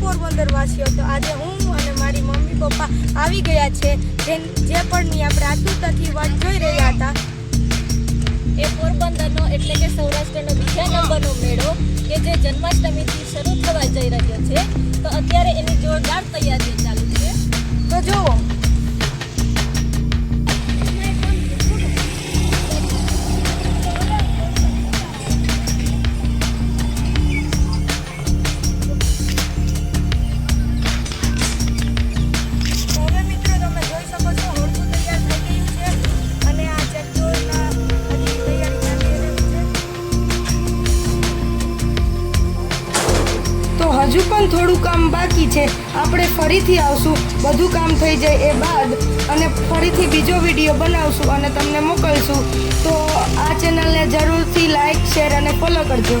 પોરબંદર વાસીઓ તો આજે હું અને મારી મમ્મી પપ્પા આવી ગયા છે. જે જે પણની આપણે આતુરતાથી વાત જોઈ રહ્યા હતા. એ પોરબંદરનો એટલે કે સૌરાષ્ટ્રનો બીજા નંબરનો મેળો કે જે જન્માષ્ટમીથી શરૂ થવા જઈ રહ્યો છે. તો અત્યારે એની જોરદાર તૈયારી છે. હજુ પણ થોડું કામ બાકી છે. આપણે ફરીથી આવશું. બધું કામ થઈ જાય એ બાદ અને ફરીથી બીજો વીડિયો બનાવશું અને તમને મોકલશું. તો આ ચેનલને જરૂરથી લાઈક શેર અને ફોલો કરજો.